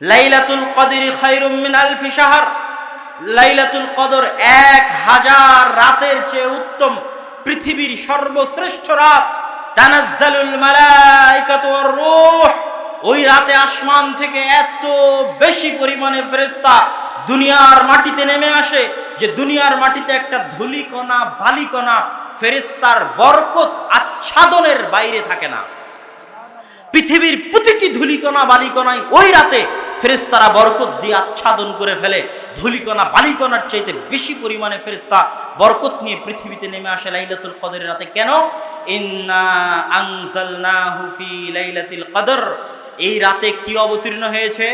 লাইলাতুল কদরি খায়রুম মিন আলফি শাহর। লাইলাতুল কদর এক হাজার রাতের চেয়ে উত্তম, পৃথিবীর সর্বশ্রেষ্ঠ রাত। তানাজ্জালুল মালাইকাতু ওয়ার রূহ। ওই রাতে আসমান থেকে এত বেশি পরিমাণে ফেরেশতা দুনিয়ার মাটিতে নেমে আসে যে দুনিয়ার মাটিতে একটা ধুলিকণা, বালিকণা ফেরেশতার বরকত আচ্ছাদনের বাইরে থাকে না। পৃথিবীর প্রতিটি ধুলিকণা বালিকণায় ওই রাতে ফেরেস্তারা বরকত দিয়ে আচ্ছাদন করে ফেলে। ধুলিকণা বালিকণার চাইতে বেশি পরিমাণে ফেরেস্তা বরকত নিয়ে পৃথিবীতে নেমে আসে লাইলাতুল কদরের রাতে। কেন? লাইলাতুল কদর। এই রাতে কি অবতীর্ণ হয়েছে?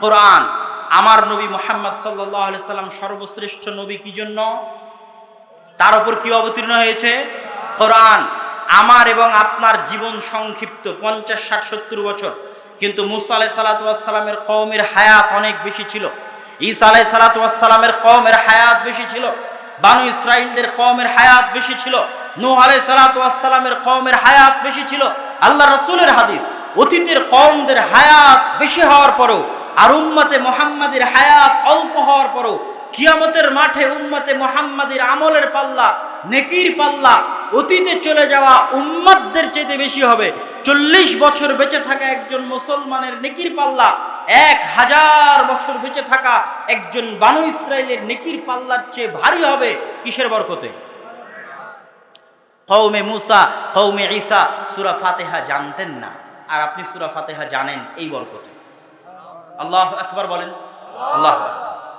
কোরআন। আমার নবী মোহাম্মদ আলাইহি সাল্লাম সর্বশ্রেষ্ঠ নবী কি জন্য? তার উপর কি অবতীর্ণ হয়েছে? কোরআন। আমার এবং আপনার জীবন সংক্ষিপ্ত, পঞ্চাশ, ষাট, সত্তর বছর। কিন্তু মুসা আলাই সালাতামের কওমের হায়াত অনেক বেশি ছিল। ঈসা আলাই সালাতামের কওমের হায়াত বেশি ছিল। বানু ইসরাইলদের কওমের হায়াত বেশি ছিল। নূহ আলাই সালাতামের কওমের হায়াত বেশি ছিল। আল্লাহ রসুলের হাদিস, অতীতের কওমদের হায়াত বেশি হওয়ার পরেও আর উম্মতে মোহাম্মদের হায়াত অল্প হওয়ার পরেও কিয়ামতের মাঠে উম্মতে মোহাম্মদের আমলের পাল্লা, নেকির পাল্লা অতীতে চলে যাওয়া উম্মাদদের চেয়ে বেশি হবে। চল্লিশ বছর বেঁচে থাকা একজন মুসলমানের নেকির পাল্লা, এক হাজার বছর বেঁচে থাকা একজন বানু ইসরায়েলের নেকির পাল্লার চেয়ে ভারী হবে কিসের বরকতে? কৌমে মুসা কৌমে ঈসা, সুরা ফাতেহা জানতেন না। আর আপনি সুরা ফাতেহা জানেন এই বরকতে। আল্লাহ একবার বলেন। আল্লাহ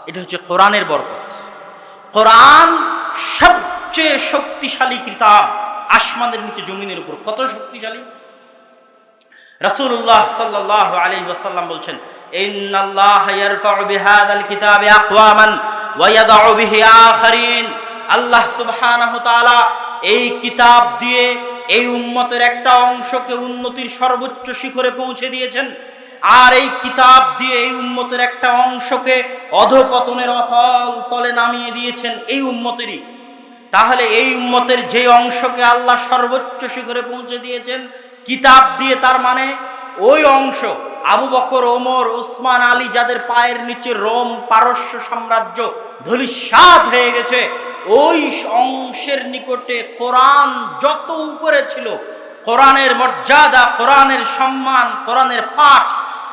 এটা হচ্ছে কোরআনের বরকত। কোরআন সবচেয়ে শক্তিশালী কিতাব আসমানের নিচে জমিনের উপর। কত শক্তিশালী? রাসূলুল্লাহ সাল্লাল্লাহু আলাইহি ওয়াসাল্লাম ইন্নাল্লাহ ইয়ারফাউ বিহাদাল কিতাবি আকওয়ামান ওয়া ইয়াদউ বিহি আখারিন। আল্লাহ সুবহানাহু তাআলা এই কিতাব দিয়ে এই উম্মতের একটা অংশকে উন্নতির সর্বোচ্চ শিখরে পৌঁছে দিয়েছেন। আর এই কিতাব দিয়ে এই উম্মতের একটা অংশকে অধপতনের অতল তলে নামিয়ে দিয়েছেন। এই উম্মতেরই তাহলে এই উম্মতের যে অংশকে আল্লাহ সর্বোচ্চ শিখরে পৌঁছে দিয়েছেন, কিতাব দিয়ে তার মানে ওই অংশ, আবু বকর, ওমর, উসমান, আলী যাদের পায়ের নিচে রোম পারস্য সাম্রাজ্য ধলিস্বাদ হয়ে গেছে, ওই অংশের নিকটে কোরআন যত উপরে ছিল, কোরআনের মর্যাদা, কোরআনের সম্মান, কোরআনের পাঠ,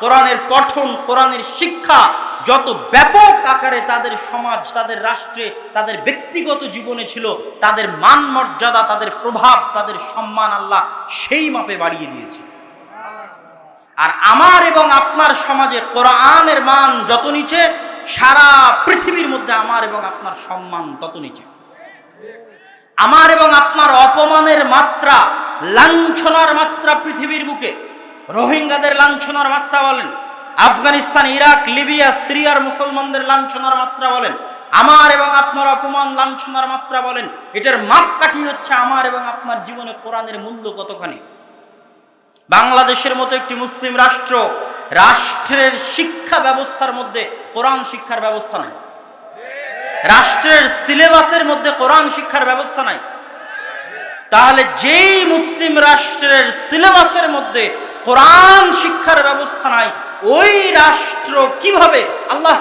কোরআনের পঠন, কোরআনের শিক্ষা যত ব্যাপক আকারে তাদের সমাজ, তাদের রাষ্ট্রে, তাদের ব্যক্তিগত জীবনে ছিল, তাদের মান মর্যাদা, তাদের প্রভাব, তাদের সম্মান আল্লাহ সেই মাপে বাড়িয়ে দিয়েছে। আর আমার এবং আপনার সমাজে কোরআনের মান যত নিচে, সারা পৃথিবীর মধ্যে আমার এবং আপনার সম্মান তত নিচে। আমার এবং আপনার অপমানের মাত্রা, লাঞ্ছনার মাত্রা পৃথিবীর বুকে। রোহিঙ্গাদের লাঞ্ছনার মাত্রা বলেন আফগানিস্তান, ইরাক, লিবিয়া, সিরিয়ার মুসলমানদের লাঞ্ছনার মাত্রা বলেন। আমার এবং আপনার অপমান লাঞ্ছনার মাত্রা বলেন। এটার মাপকাঠি হচ্ছে আমার এবং আপনার জীবনে কোরআনের মূল্য কতখানি? বাংলাদেশের মতো একটি মুসলিম রাষ্ট্র, রাষ্ট্রের শিক্ষা ব্যবস্থার মধ্যে কোরআন শিক্ষার ব্যবস্থা নাই। রাষ্ট্রের সিলেবাসের মধ্যে কোরআন শিক্ষার ব্যবস্থা নাই। তাহলে যেই মুসলিম রাষ্ট্রের সিলেবাসের মধ্যে কোরআন শিক্ষার ব্যবস্থা নাই ওই রাষ্ট্র কীভাবে আল্লাহ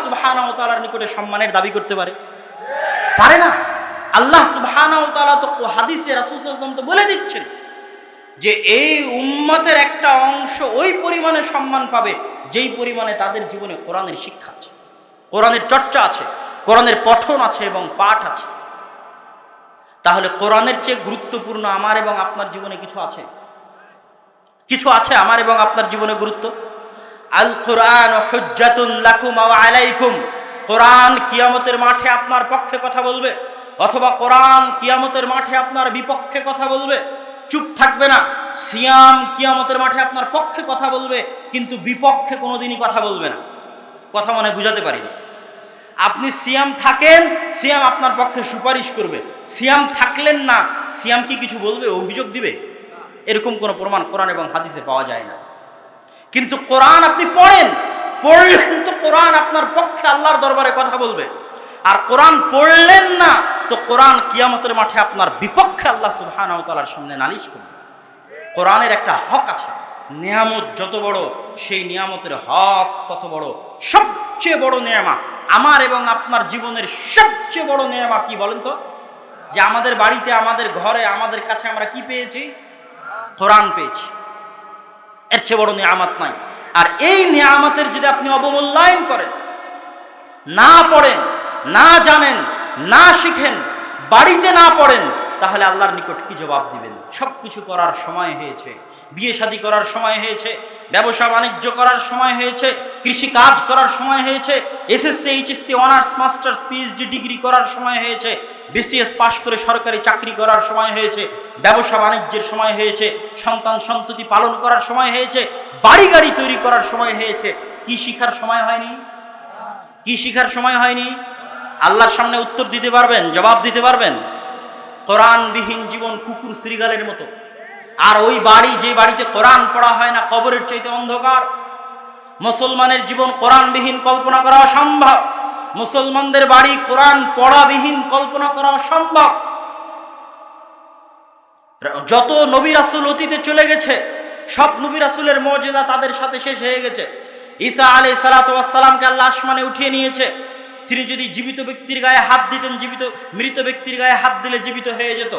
তাআলার নিকটে সম্মানের দাবি করতে পারে? পারে না। আল্লাহ তাআলা তো তো বলে দিচ্ছেন যে এই উম্মতের একটা অংশ ওই পরিমাণে সম্মান পাবে যেই পরিমাণে তাদের জীবনে কোরআনের শিক্ষা আছে, কোরআনের চর্চা আছে, কোরআনের পঠন আছে এবং পাঠ আছে। তাহলে কোরআনের চেয়ে গুরুত্বপূর্ণ আমার এবং আপনার জীবনে কিছু আছে? কিছু আছে আমার এবং আপনার জীবনে গুরুত্ব? আল কোরআন লাকুম আলাইকুম। কোরআন কিয়ামতের মাঠে আপনার পক্ষে কথা বলবে, অথবা কোরআন কিয়ামতের মাঠে আপনার বিপক্ষে কথা বলবে। চুপ থাকবে না, সিয়াম কিয়ামতের মাঠে আপনার পক্ষে কথা বলবে, কিন্তু বিপক্ষে কোনোদিনই কথা বলবে না। কথা মনে বুঝাতে পারি না আপনি সিয়াম থাকেন, সিয়াম আপনার পক্ষে সুপারিশ করবে। সিয়াম থাকলেন না, সিয়াম কি কিছু বলবে, অভিযোগ দিবে? এরকম কোনো প্রমাণ কোরআন এবং হাদিসে পাওয়া যায় না। কিন্তু কোরআন আপনি পড়েন পড়লেন তো কোরআন আপনার পক্ষে আল্লাহর দরবারে কথা বলবে। আর কোরআন পড়লেন না, তো কোরআন কিয়ামতের মাঠে আপনার বিপক্ষে আল্লাহ তাআলার সামনে নালিশ করবে। কোরআনের একটা হক আছে, নিয়ামত যত বড়, সেই নিয়ামতের হক তত বড়। সবচেয়ে বড় নেয়ামা, আমার এবং আপনার জীবনের সবচেয়ে বড় নেয়ামা কি বলেন তো? যে আমাদের বাড়িতে, আমাদের ঘরে, আমাদের কাছে আমরা কি পেয়েছি? কোরআন পেয়েছি। এর চেয়ে বড় নিয়ামত নাই। আর এই নিয়ামতের যদি আপনি অবমূল্যায়ন করেন, না পড়েন, না জানেন, না শিখেন, বাড়িতে না পড়েন, তাহলে আল্লাহর নিকট কি জবাব দিবেন? সব কিছু করার সময় হয়েছে। বিয়ে শাদী করার সময় হয়েছে, ব্যবসা বাণিজ্য করার সময় হয়েছে কৃষি কাজ করার সময় হয়েছে, SSC, HSC, honours, masters, PhD degree করার সময় হয়েছে, বিসিএস পাশ করে সরকারি চাকরি করার সময় হয়েছে, ব্যবসা বাণিজ্যের সময় হয়েছে, সন্তান সন্ততি পালন করার সময় হয়েছে, বাড়ি গাড়ি তৈরি করার সময় হয়েছে। কি শিখার সময় হয়নি? কি শিখার সময় হয়নি? আল্লাহর সামনে উত্তর দিতে পারবেন, জবাব দিতে পারবেন? কোরআনবিহীন জীবন কুকুর শ্রীগালের মতো। আর ওই বাড়ি, যে বাড়িতে কোরআন পড়া হয় না, কবরের চাইতে অন্ধকার। মুসলমানের জীবন কোরআনবিহীন কল্পনা করা অসম্ভব। মুসলমানদের বাড়ি কোরআন পড়াবিহীন কল্পনা করা অসম্ভব। যত নবী রাসুল অতীতে চলে গেছে, সব নবী রাসুলের মর্যাদা তাদের সাথে শেষ হয়ে গেছে। ঈসা আলী সালাতামকে আল্লাহ আসমানে উঠিয়ে নিয়েছে। তিনি যদি জীবিত ব্যক্তির গায়ে হাত দিতেন, জীবিত মৃত ব্যক্তির গায়ে হাত দিলে জীবিত হয়ে যেত।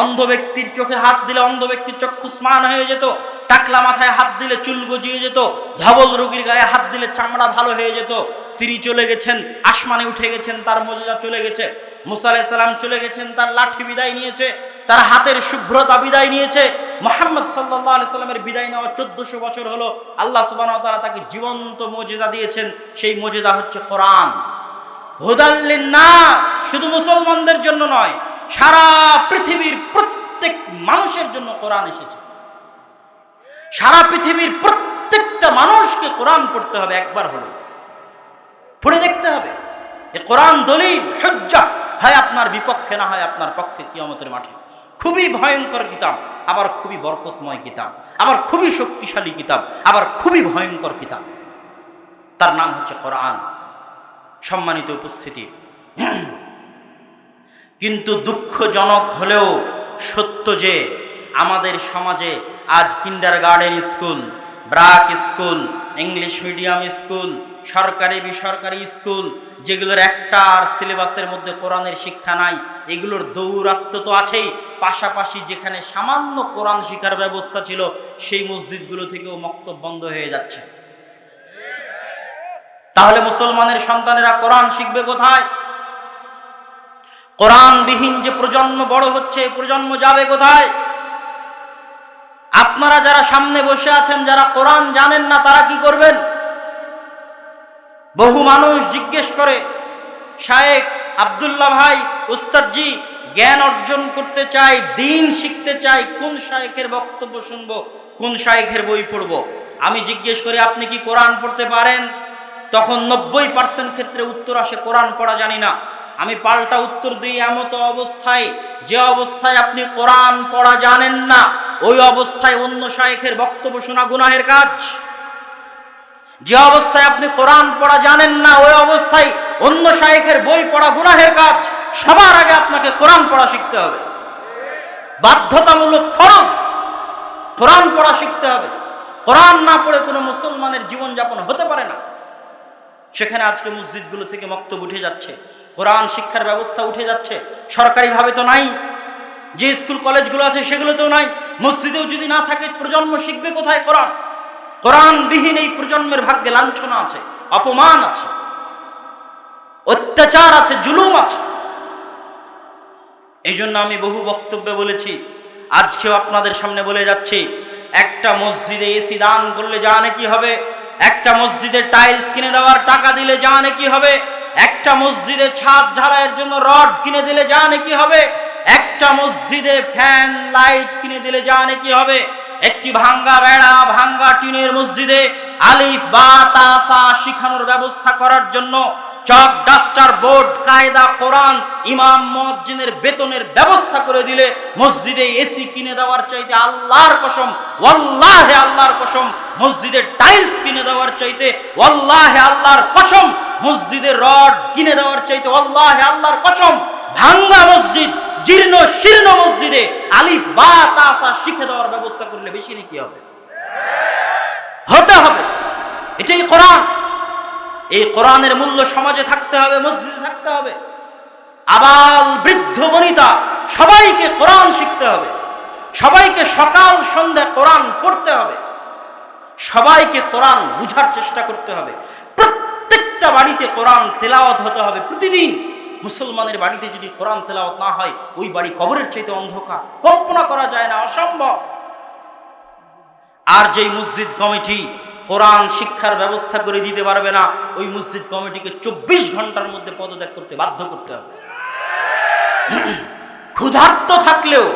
অন্ধ ব্যক্তির চোখে হাত দিলে অন্ধ ব্যক্তির চক্ষু স্নান হয়ে যেত, টাকলা মাথায় হাত দিলে চুল গজিয়ে যেত, ধবল রোগীর গায়ে হাত দিলে চামড়া ভালো হয়ে যেত, তিনি চলে গেছেন, আসমানে উঠে গেছেন, তার মজা চলে গেছে, মুসা সালাম চলে গেছেন, তার লাঠি বিদায় নিয়েছে, তার হাতের শুভ্রতা বিদায় নিয়েছে, মোহাম্মদ সাল্লাহ আলি সাল্লামের বিদায় নেওয়া চোদ্দশো বছর হলো, আল্লাহ সুবাহ তারা তাকে জীবন্ত মজেদা দিয়েছেন, সেই মজেদা হচ্ছে কোরআন। হুদাল্লিন শুধু মুসলমানদের জন্য নয় সারা পৃথিবীর প্রত্যেক মানুষের জন্য কোরআন এসেছে। সারা পৃথিবীর প্রত্যেকটা মানুষকে কোরআন পড়তে হবে একবার হলো। পড়ে দেখতে হবে এ কোরআন দলিল, হজ্জা, হয় আপনার বিপক্ষে না হয় আপনার পক্ষে কিয়মতের মাঠে। খুবই ভয়ঙ্কর কিতাব, আবার খুবই বরকতময় কিতাব, আবার খুবই শক্তিশালী কিতাব, আবার খুবই ভয়ঙ্কর কিতাব। তার নাম হচ্ছে কোরআন। সম্মানিত উপস্থিতি। কিন্তু দুঃখজনক হলেও সত্য যে আমাদের সমাজে আজ kindergarten school BRAC school English medium school সরকারি, বেসরকারি স্কুল যেগুলোর একটা আর সিলেবাসের মধ্যে কোরআনের শিক্ষা নাই, এগুলোর দৌরাত্ম তো আছেই। পাশাপাশি যেখানে সামান্য কোরআন শিক্ষার ব্যবস্থা ছিল, সেই মসজিদগুলো থেকেও মক্তব বন্ধ হয়ে যাচ্ছে। তাহলে মুসলমানের সন্তানেরা কোরআন শিখবে কোথায়? কোরআনবিহীন যে প্রজন্ম বড় হচ্ছে প্রজন্ম যাবে কোথায়? আপনারা যারা সামনে বসে আছেন, যারা কোরআন জানেন না, তারা কি করবেন? বহু মানুষ জিজ্ঞেস করে শায়েক আবদুল্লাহ ভাই, উস্তাদজি, জ্ঞান অর্জন করতে চাই, দিন শিখতে চাই, কোন শায়েখের বক্তব্য শুনব, কোন শায়েখের বই পড়ব? আমি জিজ্ঞেস করি, আপনি কি কোরআন পড়তে পারেন? তখন নব্বই পার্সেন্ট ক্ষেত্রে উত্তর আসে, কোরআন পড়া জানি না। আমি পাল্টা উত্তর দিই, এমতো অবস্থায়, যে অবস্থায় আপনি কোরআন পড়া জানেন না, ওই অবস্থায় অন্য শায়েখের বক্তব্য শোনা গুনাহের কাজ। যে অবস্থায় আপনি কোরআন পড়া জানেন না, ওই অবস্থায় অন্য শায়েখের বই পড়া গুনাহের কাজ, সবার আগে আপনাকে কোরআন পড়া শিখতে হবে। বাধ্যতামূলক ফরজ, কোরআন পড়া শিখতে হবে। কোরআন না পড়ে কোনো মুসলমানের জীবনযাপন হতে পারে না। সেখানে আজকে মসজিদগুলো থেকে মক্তব উঠে যাচ্ছে। কোরআন শিক্ষার ব্যবস্থা উঠে যাচ্ছে। সরকারিভাবে তো নাই। যে স্কুল কলেজগুলো আছে সেগুলোতেও নাই। মসজিদেও যদি না থাকে, প্রজন্ম শিখবে কোথায় কোরআন? কোরআনবিহীন এই প্রজন্মের ভাগ্যে লাঞ্ছনা আছে, অপমান আছে, অত্যাচার আছে, জুলুম আছে। এই জন্য আমি বহু বক্তব্যে বলেছি। আজকেও আপনাদের সামনে বলে যাচ্ছি, একটা মসজিদে এসি দান করলে যা নাকি হবে? একটা মসজিদের টাইলস কিনে দেওয়ার টাকা দিলে যা নাকি হবে? একটা মসজিদে ছাদ ঢালাইয়ের জন্য রড কিনে দিলে যা নাকি হবে? একটা মসজিদে ফ্যান, লাইট কিনে দিলে যা নাকি হবে? একটি ভাঙ্গা বেড়া, ভাঙ্গা টিনের মসজিদে আলিফ, বা তাসা শিখানোর ব্যবস্থা করার জন্য চক, ডাস্টার, বোর্ড, কায়দা, কোরআন, ইমাম মসজিদের বেতনের ব্যবস্থা করে দিলে মসজিদে এসি কিনে দেওয়ার চাইতে আল্লাহর কসম, ওয়াল্লাহে আল্লাহর কসম, মসজিদে টাইলস কিনে দেওয়ার চাইতে ওয়াল্লাহে আল্লাহর কসম মসজিদের রড কিনে দেওয়ার চাইতে ওয়াল্লাহে আল্লাহর কসম, ভাঙ্গা মসজিদ, জীর্ণ, শীর্ণ মসজিদে আলিফ, বা তাসা শিখে দেওয়ার ব্যবস্থা করলে বেশি নাকি হবে? হতে হবে। এটাই কোরআন। এই কোরআনের মূল্য সমাজে থাকতে হবে, মসজিদে থাকতে হবে। আবাল বৃদ্ধ বনিতা, সবাইকে কোরআন শিখতে হবে। সবাইকে সকাল, সন্ধ্যা কোরআন পড়তে হবে। সবাইকে কোরআন বুঝার চেষ্টা করতে হবে। প্রত্যেকটা বাড়িতে কোরআন তেলাওয়াত হতে হবে প্রতিদিন। মুসলমানের বাড়িতে যদি কোরআন তেলাওয়াত না হয়, ওই বাড়ি কবরের চাইতে অন্ধকার। কল্পনা করা যায় না, অসম্ভব। আর যেই মসজিদ কমিটি কোরআন শিক্ষার ব্যবস্থা করে দিতে পারবে না, ওই মসজিদ কমিটিকে চব্বিশ ঘণ্টার মধ্যে পদত্যাগ করতে বাধ্য করতে হবে। ক্ষুধার্ত থাকলেও,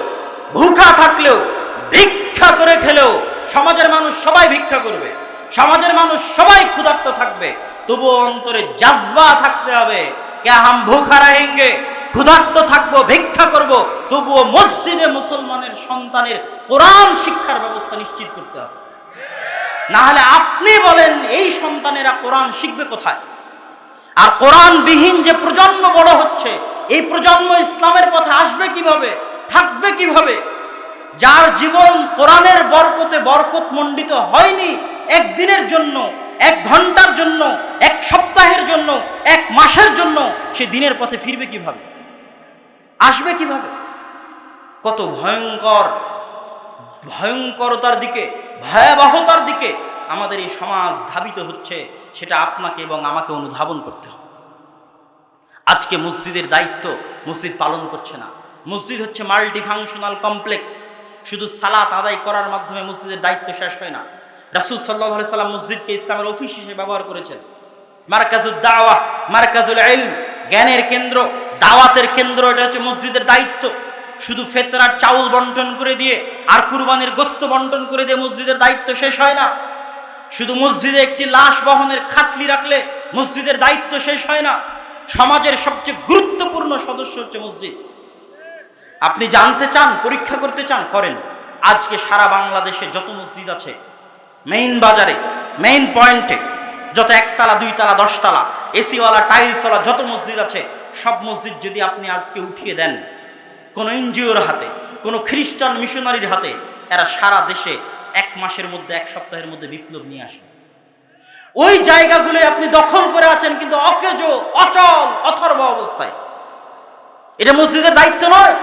ভুখা থাকলেও, ভিক্ষা করে খেলেও সমাজের মানুষ সবাই ভিক্ষা করবে। সমাজের মানুষ সবাই ক্ষুধার্ত থাকবে। তবুও অন্তরে জাজবা থাকতে হবে। কে হাম ভুখা রাহেঙ্গে, ক্ষুধার্ত থাকব, ভিক্ষা করব, তবুও মসজিদে মুসলমানের সন্তানের কোরআন শিক্ষার ব্যবস্থা নিশ্চিত করতে হবে। না হলে আপনি বলেন, এই সন্তানেরা কোরআন শিখবে কোথায়? আর কোরআন বিহীন যে প্রজন্ম বড় হচ্ছে, এই প্রজন্ম ইসলামের পথে আসবে কীভাবে, থাকবে কীভাবে? যার জীবন কোরআনের বরকতে বরকত মণ্ডিত হয়নি, একদিনের জন্য এক ঘণ্টার জন্য, এক সপ্তাহের জন্য, এক মাসের জন্য সে দিনের পথে ফিরবে কীভাবে? আসবে কীভাবে? কত ভয়ঙ্কর, ভয়ঙ্করতার দিকে, ভয়াবহতার দিকে আমাদের এই সমাজ ধাবিত হচ্ছে, সেটা আপনাকে এবং আমাকে অনুধাবন করতে হবে। আজকে মসজিদের দায়িত্ব মসজিদ পালন করছে না। মসজিদ হচ্ছে মাল্টি ফাংশনাল কমপ্লেক্স শুধু সালাত আদায় করার মাধ্যমে মসজিদের দায়িত্ব শেষ হয় না। রাসুল সাল্লাহ সাল্লাম মসজিদকে ইসলামের অফিস হিসেবে ব্যবহার করেছেন। মার্কাজুল দাওয়া, মার্কাজুল ইলম, জ্ঞানের কেন্দ্র, দাওয়াতের কেন্দ্র, এটা হচ্ছে মসজিদের দায়িত্ব। শুধু ফেতরার চাউল বন্টন করে দিয়ে আর কুরবানির গোস্ত বন্টন করে দিয়ে মসজিদের দায়িত্ব শেষ হয় না। শুধু মসজিদে একটি লাশ বহনের খাটলি রাখলে মসজিদের দায়িত্ব শেষ হয় না। সমাজের সবচেয়ে গুরুত্বপূর্ণ সদস্য হচ্ছে মসজিদ। আপনি জানতে চান, পরীক্ষা করতে চান, করেন। আজকে সারা বাংলাদেশে যত মসজিদ আছে মেইন বাজারে মেইন পয়েন্টে যত একতলা, দুইতলা, দশতলা, এসিওয়ালা, টাইলসওয়ালা, যত মসজিদ আছে, সব মসজিদ যদি আপনি আজকে উঠিয়ে দেন, কোনো এনজিওর হাতে, কোনো খ্রিস্টান মিশনারির হাতে, এরা সারা দেশে এক মাসের মধ্যে, এক সপ্তাহের মধ্যে বিপ্লব নিয়ে আসবে। ওই জায়গাগুলো আপনি দখল করে আছেন কিন্তু অকেজ, অচল, অথর্ব অবস্থায়। এটা মসজিদের দায়িত্ব নয়।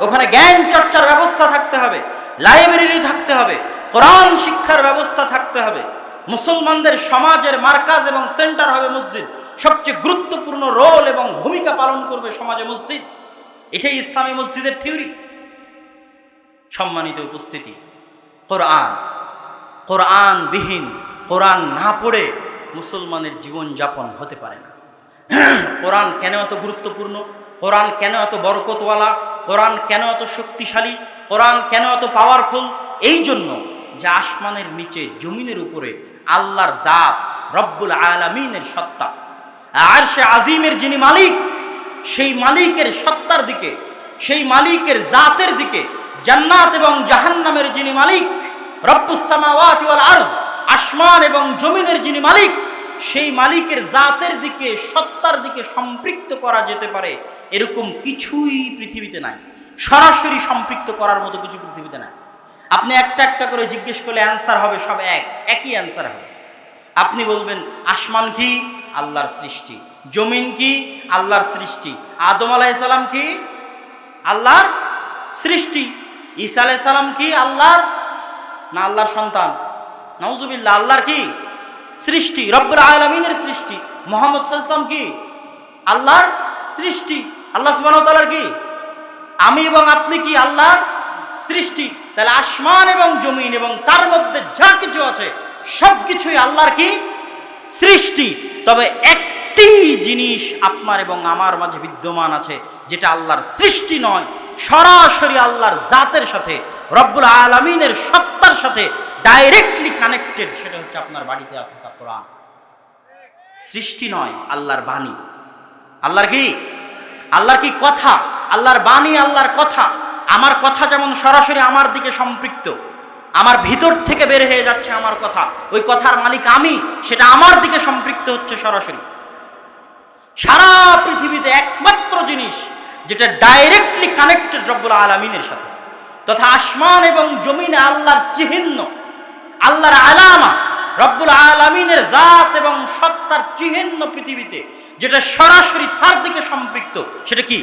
ওখানে জ্ঞান চর্চার ব্যবস্থা থাকতে হবে, লাইব্রেরি থাকতে হবে কোরআন শিক্ষার ব্যবস্থা থাকতে হবে। মুসলমানদের সমাজের মার্কাজ এবং সেন্টার হবে মসজিদ। সবচেয়ে গুরুত্বপূর্ণ রোল এবং ভূমিকা পালন করবে সমাজে মসজিদ। এটাই ইসলামী মসজিদের থিওরি। সম্মানিত উপস্থিতি, কোরআন কোরআন বিহীন কোরআন না পড়ে মুসলমানের জীবন যাপন হতে পারে না। কোরআন কেন এত গুরুত্বপূর্ণ? কোরআন কেন এত বরকতওয়ালা? কোরআন কেন এত শক্তিশালী? কোরআন কেন এত পাওয়ারফুল এই জন্য যে আসমানের নিচে, জমিনের উপরে, আল্লাহর জাত, রব্বুল আলমিনের সত্তা। আর সে আজিমের যিনি মালিক, সেই মালিকের সত্তার দিকে, সেই মালিকের জাতের দিকে, জান্নাত এবং জাহান্নামের যিনি মালিক রব্বুসামাওয়াতি আরজ, আসমান এবং জমিনের যিনি মালিক, সেই মালিকের জাতের দিকে, সত্তার দিকে সম্পৃক্ত করা যেতে পারে, এরকম কিছুই পৃথিবীতে নাই। সরাসরি সম্পৃক্ত করার মতো কিছু পৃথিবীতে নাই। আপনি একটা একটা করে জিজ্ঞেস করলে অ্যান্সার হবে সব এক, একই অ্যান্সার হবে। আপনি বলবেন, আসমান কি? আল্লাহর সৃষ্টি। জমিন কি? আল্লাহর সৃষ্টি। আদম আলাইসালাম কি? আল্লাহর সৃষ্টি। ঈসা আলাইসালাম কি? আল্লাহর? না, আল্লাহর সন্তান। নওজুবিল্লাহ আল্লাহর কি? সৃষ্টি। রব্বুর আলমিনের সৃষ্টি। মোহাম্মদ সাল্লাম কি? আল্লাহর সৃষ্টি। আল্লাহ সুবাহতালার কি? আমি এবং আপনি কি আল্লাহর সৃষ্টি, তাহলে আসমান এবং জমিন এবং তার মধ্যে যা কিছু আছে সব কিছুই আল্লাহর কি? সৃষ্টি। তবে একটি জিনিস আপনার এবং আমার মাঝে বিদ্যমান আছে, যেটা আল্লাহর সৃষ্টি নয়, সরাসরি আল্লাহর জাতের সাথে, রব্বুল আলমিনের সত্তার সাথে ডাইরেক্টলি কানেক্টেড সেটা হচ্ছে আপনার বাড়িতে থাকা কোরআন। সৃষ্টি নয়, আল্লাহর বাণী। আল্লাহর কি? আল্লাহর কি কথা? আল্লাহর বাণী, আল্লাহর কথা। আমার কথা যেমন সরাসরি আমার দিকে সম্পৃক্ত, আমার ভিতর থেকে বের হয়ে যাচ্ছে আমার কথা, ওই কথার মালিক আমি, সেটা আমার দিকে সম্পৃক্ত হচ্ছে সরাসরি। সারা পৃথিবীতে একমাত্র জিনিস যেটা ডাইরেক্টলি কানেক্টেড রব্বুল আলমিনের সাথে, তথা আসমান এবং জমিনে আল্লাহর চিহ্ন, আল্লাহর আলামা, রব্বুল আলমিনের জাত এবং সত্তার চিহ্ন পৃথিবীতে, যেটা সরাসরি তার দিকে সম্পৃক্ত, সেটা কি?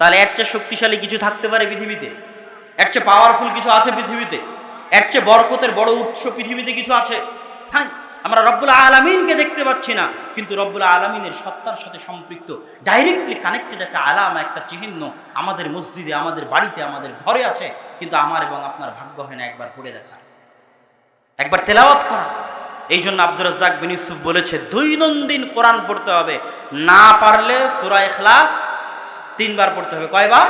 তাহলে এর চেয়ে শক্তিশালী কিছু থাকতে পারে পৃথিবীতে? এর চেয়ে পাওয়ারফুল কিছু আছে পৃথিবীতে? এর চেয়ে বরকতের বড় উৎস পৃথিবীতে কিছু আছে? হ্যাঁ আমরা রব্বুল আলমিনকে দেখতে পাচ্ছি না, কিন্তু রব্বুল আলমিনের সত্তার সাথে সম্পৃক্ত ডাইরেক্টলি কানেক্টেড একটা আলাম, একটা চিহ্ন আমাদের মসজিদে, আমাদের বাড়িতে, আমাদের ঘরে আছে, কিন্তু আমার এবং আপনার ভাগ্য হয় না একবার পড়ে দেখা। একবার তেলাওয়াত করা। এই জন্য আব্দুর রাজ্জাক বিন ইউসুফ বলেছে, দৈনন্দিন কোরআন পড়তে হবে। না পারলে সুরা ইখলাস তিনবার পড়তে হবে। কয়বার?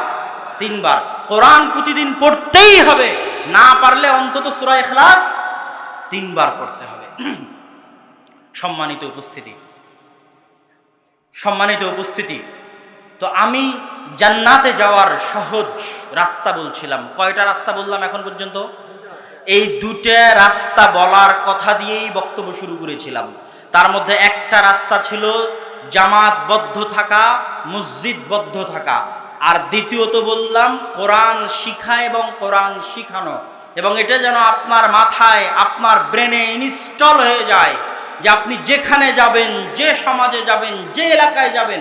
তিনবার। কোরআন প্রতিদিন পড়তেই হবে। না পারলে অন্তত সুরা ইখলাস তিনবার পড়তে হবে। সম্মানিত উপস্থিতি। সম্মানিত উপস্থিতি। তো আমি জান্নাতে যাওয়ার সহজ রাস্তা বলছিলাম। কয়টা রাস্তা বললাম এখন পর্যন্ত? এই দুটা রাস্তা বলার কথা দিয়েই বক্তব্য শুরু করেছিলাম। তার মধ্যে একটা রাস্তা ছিল জামাতবদ্ধ থাকা, মসজিদবদ্ধ থাকা। আর দ্বিতীয়ত বললাম, কোরআন শিখা এবং কোরআন শিখানো। এবং এটা যেন আপনার মাথায়, আপনার ব্রেনে ইনস্টল হয়ে যায় যে আপনি যেখানে যাবেন, যে সমাজে যাবেন, যে এলাকায় যাবেন,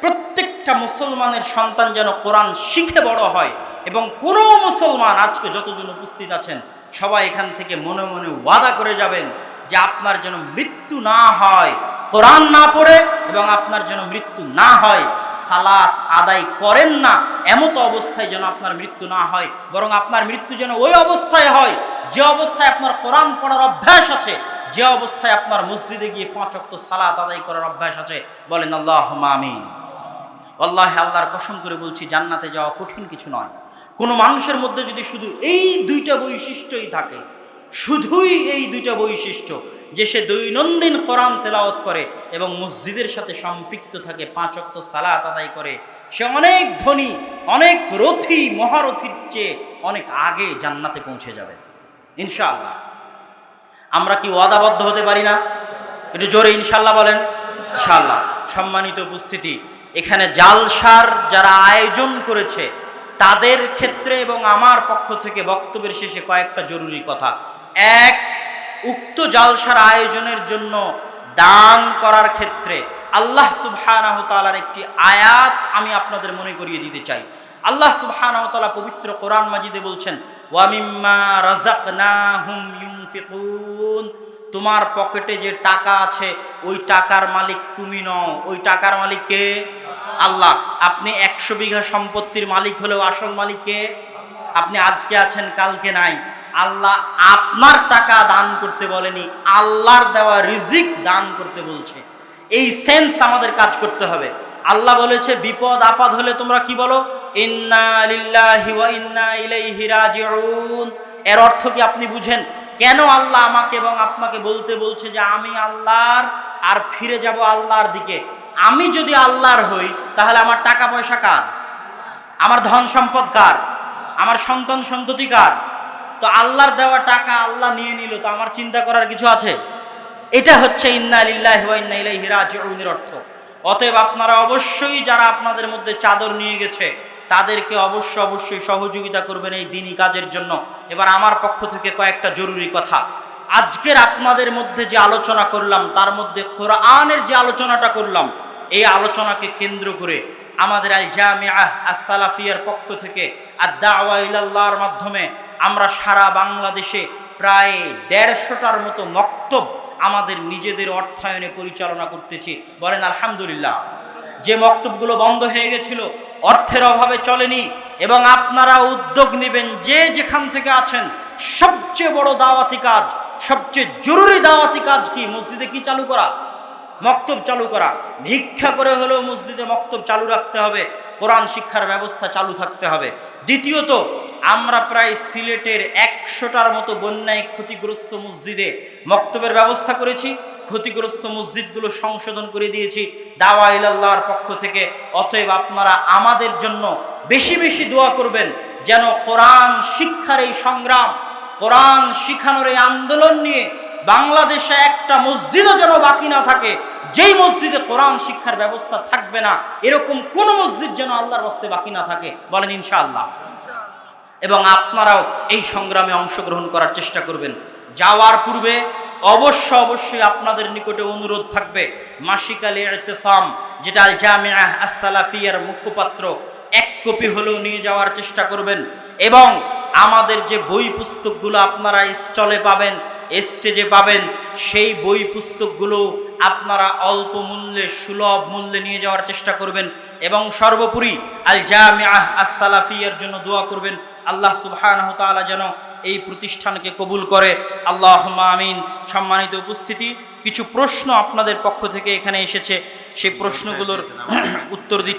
প্রত্যেকটা মুসলমানের সন্তান যেন কোরআন শিখে বড় হয়। এবং কোনো মুসলমান আজকে যতজন উপস্থিত আছেন, সবাই এখান থেকে মনে মনে ওয়াদা করে যাবেন যে আপনার যেন মৃত্যু না হয়। কোরআন না পড়ে এবং আপনার যেন মৃত্যু না হয়, সালাত আদায় করেন না, এমতো অবস্থায় যেন আপনার মৃত্যু না হয়, বরং আপনার মৃত্যু যেন ওই অবস্থায় হয়, যে অবস্থায় আপনার কোরআন পড়ার অভ্যাস আছে, যে অবস্থায় আপনার মসজিদে গিয়ে পাঁচ অক্ত সালাত আদায় করার অভ্যাস আছে, বলেন আল্লাহ মামিন আল্লাহ আল্লাহর কসম করে বলছি, জান্নাতে যাওয়া কঠিন কিছু নয়। কোনো মানুষের মধ্যে যদি শুধু এই দুইটা বৈশিষ্ট্যই থাকে শুধুই এই দুইটা বৈশিষ্ট্য, যে সে দৈনন্দিন কোরআন তেলাওত করে এবং মসজিদের সাথে সম্পৃক্ত থাকে, পাঁচ অক্ত সালাত আদায় করে। সে অনেক ধনী, অনেক রথী, মহারথীর চেয়ে অনেক আগে জান্নাতে পৌঁছে যাবে। ইনশাআল্লাহ। আমরা কি ওয়াদাবদ্ধ হতে পারি না? একটু জোরে ইনশাল্লাহ বলেন। ইনশাল্লাহ সম্মানিত উপস্থিতি, এখানে জালসার যারা আয়োজন করেছে তাদের ক্ষেত্রে এবং আমার পক্ষ থেকে বক্তব্যের শেষে কয়েকটা জরুরি কথা। এক, উক্ত জালসার আয়োজনের জন্য দান করার ক্ষেত্রে আল্লাহ সুবহানাহু তাআলার একটি আয়াত আমি আপনাদের মনে করিয়ে দিতে চাই। আল্লাহ সুবহানাহু তাআলা পবিত্র কোরআন মাজিদে বলছেন, ওয়া মিম্মা রাযাকনাহুম ইউনফিকুন। তোমার পকেটে যে টাকা আছে, ওই টাকার মালিক তুমি নও। ওই টাকার মালিক কে? আল্লাহ। আপনি একশো বিঘা সম্পত্তির মালিক হলেও আসল মালিক কে? আপনি আজকে আছেন, কালকে নাই। আল্লাহ আপনার টাকা দান করতে বলেনি, আল্লাহর দেওয়া রিজিক দান করতে বলছে। এই সেন্স আমাদের কাজ করতে হবে। আল্লাহ বলেছে, বিপদ আপদ হলে তোমরা কি বলো? ইন্না ইন্না এর অর্থ কি আপনি বুঝেন? কেন আল্লাহ আমাকে এবং আপনাকে বলতে বলছে যে আমি আল্লাহর আর ফিরে যাব আল্লাহর দিকে? আমি যদি আল্লাহর হই, তাহলে আমার টাকা পয়সা কার? আমার ধন সম্পদ কার? আমার সন্তান সন্ততি কার? তো আল্লাহর দেওয়া টাকা আল্লাহ নিয়ে নিল, তো আমার চিন্তা করার কিছু আছে? এটা হচ্ছে ইন্না লিল্লাহি ওয়া ইন্না ইলাইহি রাজিউনের অর্থ। অতএব আপনারা অবশ্যই যারা আপনাদের মধ্যে চাদর নিয়ে গেছে তাদেরকে অবশ্য অবশ্যই সহযোগিতা করবেন এই দিনই কাজের জন্য। এবার আমার পক্ষ থেকে কয়েকটা জরুরি কথা। আজকের আপনাদের মধ্যে যে আলোচনা করলাম, তার মধ্যে কোরআনের যে আলোচনাটা করলাম, এই আলোচনাকে কেন্দ্র করে আমাদের আল জামিআ সালাফিয়ার পক্ষ থেকে আদাওয়া ইলাল্লাহর মাধ্যমে আমরা সারা বাংলাদেশে প্রায় দেড়শোটার মতো মক্তব আমাদের নিজেদের অর্থায়নে পরিচালনা করতেছি। বলেন, আলহামদুলিল্লাহ। যে মক্তবগুলো বন্ধ হয়ে গেছিল, অর্থের অভাবে চলেনি, এবং আপনারা উদ্যোগ নেবেন যে যেখান থেকে আছেন, সবচেয়ে বড় দাওয়াতি কাজ, সবচেয়ে জরুরি দাওয়াতি কাজ কি? মসজিদে কি চালু করা? মক্তব চালু করা। ভিক্ষা করে হলেও মসজিদে মক্তব চালু রাখতে হবে। কোরআন শিক্ষার ব্যবস্থা চালু থাকতে হবে। দ্বিতীয়ত আমরা প্রায় সিলেটের একশোটার মতো বন্যায় ক্ষতিগ্রস্ত মসজিদে মক্তবের ব্যবস্থা করেছি, ক্ষতিগ্রস্ত মসজিদগুলো সংশোধন করে দিয়েছি। দাওয়া ইলাল্লাহর পক্ষ থেকে। অতএব আপনারা আমাদের জন্য বেশি বেশি দোয়া করবেন যেন কোরআন শিক্ষার এই সংগ্রাম, কোরআন শিখানোর এই আন্দোলন নিয়ে বাংলাদেশে একটা মসজিদও যেন বাকি না থাকে। যেই মসজিদে কোরআন শিক্ষার ব্যবস্থা থাকবে না, এরকম কোন মসজিদ যেন আল্লাহর বস্তে বাকি না থাকে। বলেন ইনশাআল্লাহ। এবং আপনারাও এই সংগ্রামে অংশগ্রহণ করার চেষ্টা করবেন। যাওয়ার পূর্বে অবশ্য অবশ্যই আপনাদের নিকটে অনুরোধ থাকবে, মাসিক আলী ইতেসাম, যেটা আল জামিয়া আসসালাফিয়ার মুখপাত্র, এক কপি হলেও নিয়ে যাওয়ার চেষ্টা করবেন এবং আমাদের যে বই পুস্তকগুলো আপনারা স্টলে পাবেন, স্টেজে পাবেন, সেই বই পুস্তকগুলো আপনারা অল্প মূল্যে, সুলভ মূল্যে নিয়ে যাওয়ার চেষ্টা করবেন এবং সর্বোপরি আল জামিয়া আসসালাফিয়ার জন্য দোয়া করবেন। আল্লাহ সুবহানাহু তাআলা যেন এই প্রতিষ্ঠানকে কবুল করে। আল্লাহ আমিন। সম্মানিত উপস্থিতি কিছু প্রশ্ন আপনাদের পক্ষ থেকে এখানে এসেছে। সেই প্রশ্নগুলোর উত্তর দিচ্ছে।